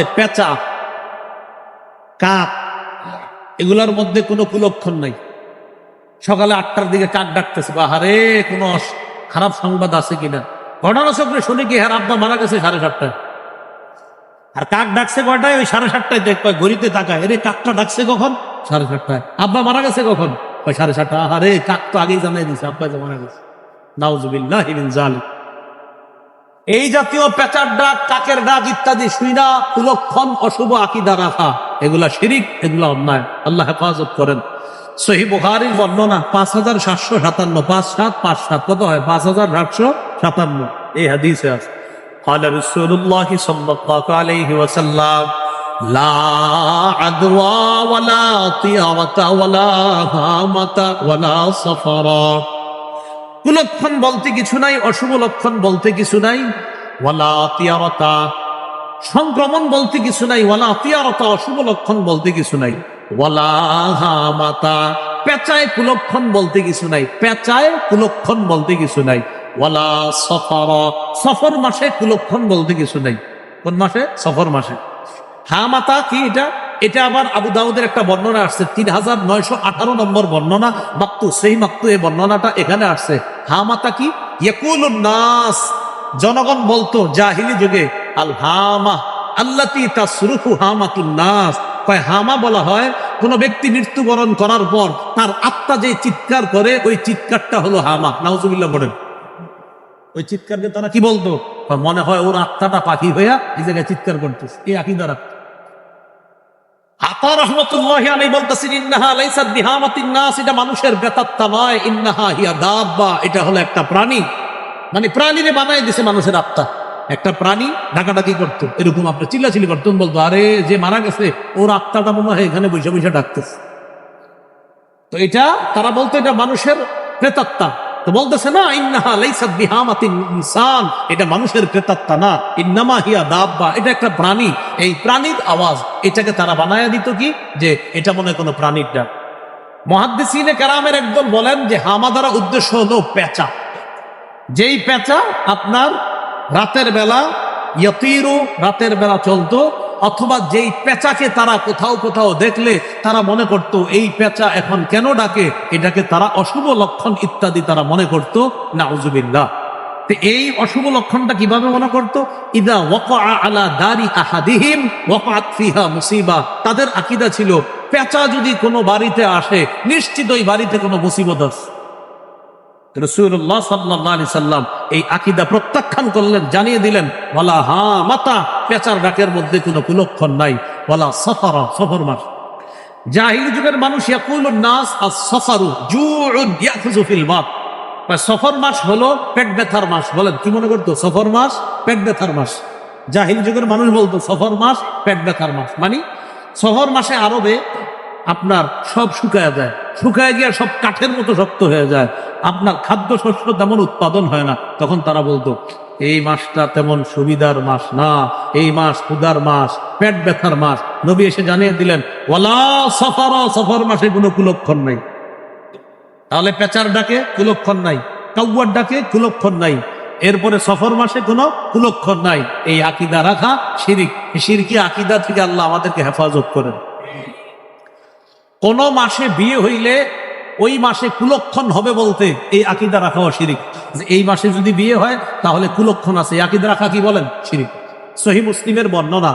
বাদে পেঁচা, কাক, এগুলোর মধ্যে কোনো কুলক্ষণ নাই। সকালে আটটার দিকে কাক ডাকতেছে, বাহারে কোনো খারাপ সংবাদ আছে কিনা? ঘটনা চক্রে শুনে কি হ্যাঁ আব্বা মারা গেছে সাড়ে সাতটায়? আর কাক ডাকছে কয়টায়? ওই সাড়ে সাতটায় দেখ কয় ঘড়িতে তাকায়, এরে, কাকটা ডাকছে কখন? সাড়ে সাতটায়। আব্বা মারা গেছে কখন? সাড়ে সাতটা। আরে কাক তো আগেই জানাই দিছে, আব্বা যে মারা গেছে। নাউজুবিল্লাহ জালিম এই জাতীয় পেঁচার ডাক কাকের ডাক ইত্যাদি শুইনা কুলক্ষণ অশুভ আকিদা রাখা এগুলা শিরিক এগুলা অন্যায় আল্লাহ হেফাজত করেন সহি বুখারির বর্ণনা পাঁচ হাজার সাতশো সাতান্ন পাঁচ সাত পাঁচ সাত কত হয় পাঁচ হাজার সাতশো সাতান্ন এই হাদিসে আছে قال رسول الله صلى الله عليه وسلم لا عدوى ولا طيرة ولا هامة ولا صفرا কুলক্ষণ বলতে কিছু নাই, অশুভ লক্ষণ বলতে কিছু নাই। ওয়ালা তিয়ারতা, সংক্রমণ বলতে কিছু নাই, ওয়ালা তিয়ারতা, অশুভ লক্ষণ বলতে কিছু নাই। ওয়ালা হামাতা, পেঁচায় কুলক্ষণ বলতে কিছু নাই, পেঁচায় কুলক্ষণ বলতে কিছু নাই। ওয়ালা সফর সফর মাসে কুলক্ষণ বলতে কিছু নাই। কোন মাসে? সফর মাসে। হামাতা কি এটা? এটা আবার আবু দাউদের একটা বর্ণনা আসছে, তিন হাজার নয়শো আঠারো নম্বর বর্ণনা, মাক্তু, সেই মাক্তু এই বর্ণনাটা এখানে আসছে। হামাতা কি? নাস। জনগণ বলতো, জাহিলি যুগে, আল হামা, আল্লাতি তাসরুফু হামাতুন নাস। কয় হামা বলা হয়, কোন ব্যক্তি মৃত্যুবরণ করার পর তার আত্মা যে চিৎকার করে, ওই চিৎকারটা হলো হামা। নাউজুবিল্লাহ বলেন ওই চিৎকারকে তারা কি বলতো? মনে হয় ওর আত্মাটা পাখি হইয়া এই জায়গায় চিৎকার করতেছে। এই আকিদা রাখতো আতা রহমতুল্লাহ আমি বলতেছি, ইন্নাহা লাইসাত বিহামাতিন নাস। এটা মানুষের বেতাত্তা নয়, ইন্নাহা হিয়া দাব্বা। এটা হলো একটা প্রাণী। মানে প্রাণীরে বানাই দিছে মানুষের আত্মা। একটা প্রাণী ডাকাডাকি করতো। এরকম আপনি চিল্লাচিল্লি করতেন বলতো, আরে, যে মারা গেছে, ওর আত্মাটা মনে হয় এখানে বসে বসে ডাকতেছে। তো এটা, তারা বলতো এটা মানুষের প্রেতাত্মা তো বলতেছে না, ইন্নাহা লাইসাত বিহামাতিন ইনসান। এটা মানুষের প্রেতাত্মা না। ইন্নামা হিয়া দাব্বা। এটা একটা প্রাণী। এই প্রাণীর আওয়াজ, এটাকে তারা বানায়া দিত কি? যে এটা মনে কোনো প্রাণীর ডাক। মহাদ্দিসিনে কারামের একদল বলেন যে, হামা দ্বারা উদ্দেশ্য হলো পেঁচা। যেই পেঁচা আপনার রাতের বেলা, ইয়তিরু রাতের বেলা চলতো অথবা যেই পেঁচাকে তারা কোথাও কোথাও দেখলে তারা মনে করত, এই পেঁচা এখন কেন ডাকে? এটাকে তারা অশুভ লক্ষণ ইত্যাদি তারা মনে করত। না উজুবিল্লাহ তো এই অশুভ লক্ষণটা কীভাবে মনে করত? ইদা ওয়াকা আলা দারি আহাদিহিম মুসিবা। তাদের আকিদা ছিল, পেঁচা যদি কোনো বাড়িতে আসে নিশ্চিত ওই বাড়িতে কোনো মুসিবত আছে। রসুল্লাহ সাল্লাহ সাল্লাম এই আকিদা প্রত্যাখ্যান করলেন, জানিয়ে দিলেন বলা হা মাতা পেঁচার ডাকের মধ্যে কোনো কুলক্ষণ নাই বলা সফর সফর মাস জাহিল যুগের মানুষ ইয়াকুল নাস আর সফারু জুউন ইয়াখুজু ফিল বাত সফর মাস হলো পেট ব্যথার মাস, বলেন, কি মনে করতো? সফর মাস, পেট ব্যথার মাস। জাহিল যুগের মানুষ বলতো, সফর মাস, পেট ব্যথার মাস। মানে সফর মাসে আরবে আপনার সব শুকায় যায়। শুকায় গিয়ে সব কাঠের মতো শক্ত হয়ে যায়। আপনার খাদ্য শস্য তেমন উৎপাদন হয় না। তখন তারা বলতো, এই মাসটা তেমন সুবিধার মাস না। এই মাস ক্ষুদার মাস, পেট ব্যথার মাস। নবী এসে জানিয়ে দিলেন ওলা সফর সফর মাসে কোনো কুলক্ষণ নাই। তাহলে পেঁচার ডাকে কুলক্ষণ নাই, কাউয়ার ডাকে কুলক্ষণ নাই। এরপরে সফর মাসে কোনো কুলক্ষণ নাই। এই আকিদা রাখা শিরিক। শিরকি আকিদা থেকে আল্লাহ আমাদেরকে হেফাজত করেন। কোন মাসে বিয়ে হইলে ওই মাসে কুলক্ষণ হবে বলতে এই আকিদা রাখা শিরিক। যে এই মাসে যদি বিয়ে হয়, তাহলে কুলক্ষণ আছে। আকিদা রাখা কি বলেন? শিরিক। সহি মুসলিমের বর্ণনা,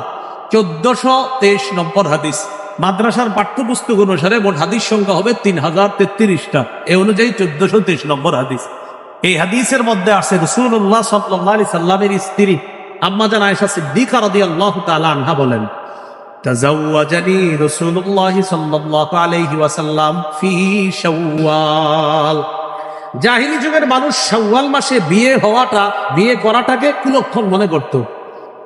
চোদ্দশো তেইশ নম্বর হাদিস। মাদ্রাসার পাঠ্যপুস্তক অনুসারে মোট হাদিস সংখ্যা হবে তিন হাজার তেত্রিশটা। এ অনুযায়ী চোদ্দশো তেইশ নম্বর হাদিস। এই হাদিসের মধ্যে আছে রসুল্লাহ সাল্লি সাল্লামের স্ত্রী আম্মাজান আয়সা সিদ্দিকা রাদি আল্লাহ তালা আনহা বলেন তাজাওয়াজানি আলাইহি ওয়াসাল্লাম ফি যুগের মানুষ শাওয়াল মাসে বিয়ে হওয়াটা, বিয়ে করাটাকে কুলক্ষণ মনে করত।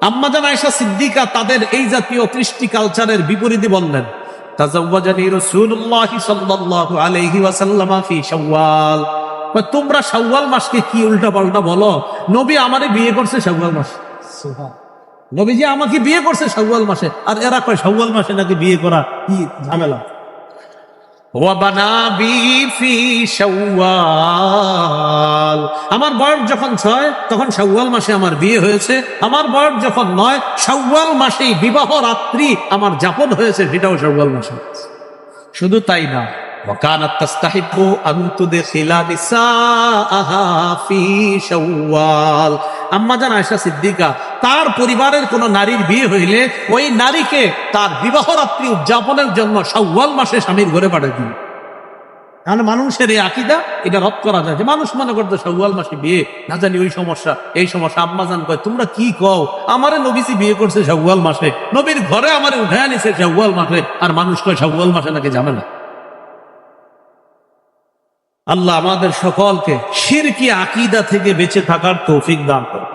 আম্মাজান আয়েশা সিদ্দিকা তাদের এই জাতীয় কৃষ্টি কালচারের বিপরীতে বললেন ফি তোমরা শাওয়াল মাসকে কি উল্টা পাল্টা বলো? নবী আমারে বিয়ে করছে শাওয়াল মাস। নবীজি আমাকে বিয়ে করছে শাওয়াল মাসে আর এরা কয় শাওয়াল মাসে নাকি বিয়ে করা কি ঝামেলা ওয়াবানাবি ফি শাওয়াল আমার বয়স যখন ছয় তখন শাওয়াল মাসে আমার বিয়ে হয়েছে আমার বয়স যখন নয় শাওয়াল মাসেই বিবাহ রাত্রি আমার যাপন হয়েছে সেটাও শাওয়াল মাসে হয়েছে। শুধু তাই না وكانت تستحب أن تدخل نساءها في شوال আম্মা জান আয়সা সিদ্দিকা তার পরিবারের কোন নারীর বিয়ে হইলে ওই নারীকে তার বিবাহ রাত্রি উদযাপনের জন্য শাওয়াল মাসে স্বামীর ঘরে পাঠিয়ে দিল তাহলে মানুষের এই আকিদা, এটা রদ করা যায় যে মানুষ মনে করতো শাওয়াল মাসে বিয়ে, না জানি ওই সমস্যা, এই সমস্যা, আম্মা জান কয়, তোমরা কি কও? আমারে নবীজি বিয়ে করছে শাওয়াল মাসে, নবীর ঘরে আমারে উঠে আনিছে শাওয়াল মাসে, আর মানুষ কয় শাওয়াল মাসে নাকি যাবে না? আল্লাহ আমাদের সকলকে শিরকি আকিদা থেকে বেঁচে থাকার তৌফিক দান করে